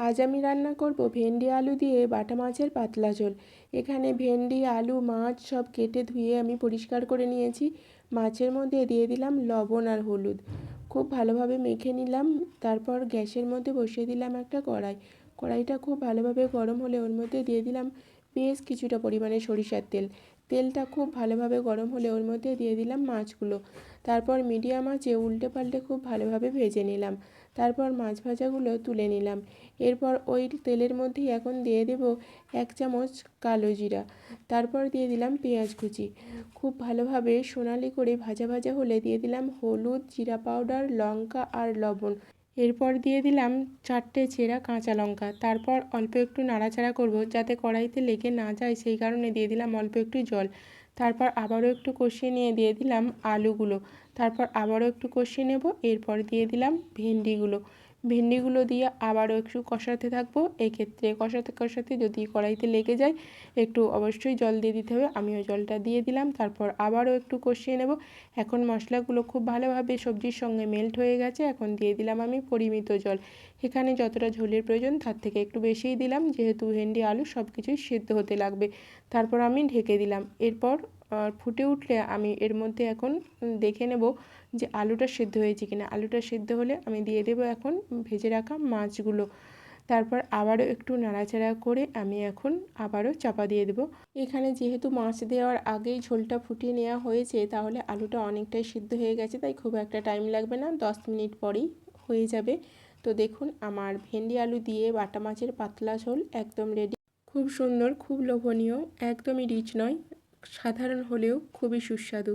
আজ আমি রান্না করব ভেন্ডি আলু দিয়ে বাটা মাছের পাতলা ঝোল। এখানে ভেন্ডি, আলু, মাছ সব কেটে ধুয়ে আমি পরিষ্কার করে নিয়েছি। মাছের মধ্যে দিয়ে দিলাম লবণ আর হলুদ। খুব ভালোভাবে মেখে নিলাম, তারপর গ্যাসের মধ্যে বসিয়ে দিলাম একটা কড়াই। কড়াইটা খুব ভালোভাবে গরম হলে ওর মধ্যে দিয়ে দিলাম বেশ কিছুটা পরিমাণে সরিষার তেল। তেলটা খুব ভালোভাবে গরম হলে ওর মধ্যে দিয়ে দিলাম মাছগুলো। তারপর মিডিয়াম আঁচে উল্টে পাল্টে খুব ভালোভাবে ভেজে নিলাম। তারপর মাছ ভাজাগুলো তুলে নিলাম। এরপর ওই তেলের মধ্যেই এখন দিয়ে দেব এক চামচ কালো জিরা। তারপর দিয়ে দিলাম পেঁয়াজ কুচি। খুব ভালোভাবে সোনালি করে ভাজা ভাজা হলে দিয়ে দিলাম হলুদ, জিরা পাউডার, লঙ্কা আর লবণ। এরপর দিয়ে দিলাম চারটে চেরা কাঁচা লঙ্কা। তারপর অল্প একটু নাড়াচাড়া করব যাতে কড়াইতে লেগে না যায়, সেই কারণে দিয়ে দিলাম অল্প একটু জল। তারপর আবারও একটু কষিয়ে নিয়ে দিয়ে দিলাম আলুগুলো। তারপর আবারও একটু কষিয়ে নেব, এরপর দিয়ে দিলাম ভেন্ডিগুলো। ভেন্ডিগুলো দিয়ে আবারও একটু কষাতে থাকব। এক্ষেত্রে কষাতে কষাতে যদি কড়াইতে লেগে যায়, একটু অবশ্যই জল দিয়ে দিতে হবে। আমিও জলটা দিয়ে দিলাম, তারপর আবারও একটু কষিয়ে নেব। এখন মশলাগুলো খুব ভালোভাবে সবজির সঙ্গে মেল্ট হয়ে গেছে, এখন দিয়ে দিলাম আমি পরিমিত জল। এখানে যতটা ঝোলের প্রয়োজন তার থেকে একটু বেশিই দিলাম, যেহেতু ভেন্ডি, আলু সব কিছুই সেদ্ধ হতে লাগবে। তারপর আমি ঢেকে দিলাম। এরপর ফুটে উঠলে আমি এর মধ্যে এখন দেখে নেব যে আলুটা সেদ্ধ হয়েছে কিনা। আলুটা সেদ্ধ হলে আমি দিয়ে দেবো এখন ভেজে রাখা মাছগুলো। তারপর আবারও একটু নাড়াচাড়া করে আমি এখন আবারও চাপা দিয়ে দেবো। এখানে যেহেতু মাছ দেওয়ার আগেই ঝোলটা ফুটিয়ে নেওয়া হয়েছে, তাহলে আলুটা অনেকটাই সিদ্ধ হয়ে গেছে, তাই খুব একটা টাইম লাগবে না, দশ মিনিট পরেই হয়ে যাবে। তো দেখুন, আমার ভেন্ডি আলু দিয়ে বাটা মাছের পাতলা ঝোল একদম রেডি খুব সুন্দর, খুব লোভনীয়, একদমই রিচ নয়। সাধারণ হলেও খুবই সুস্বাদু।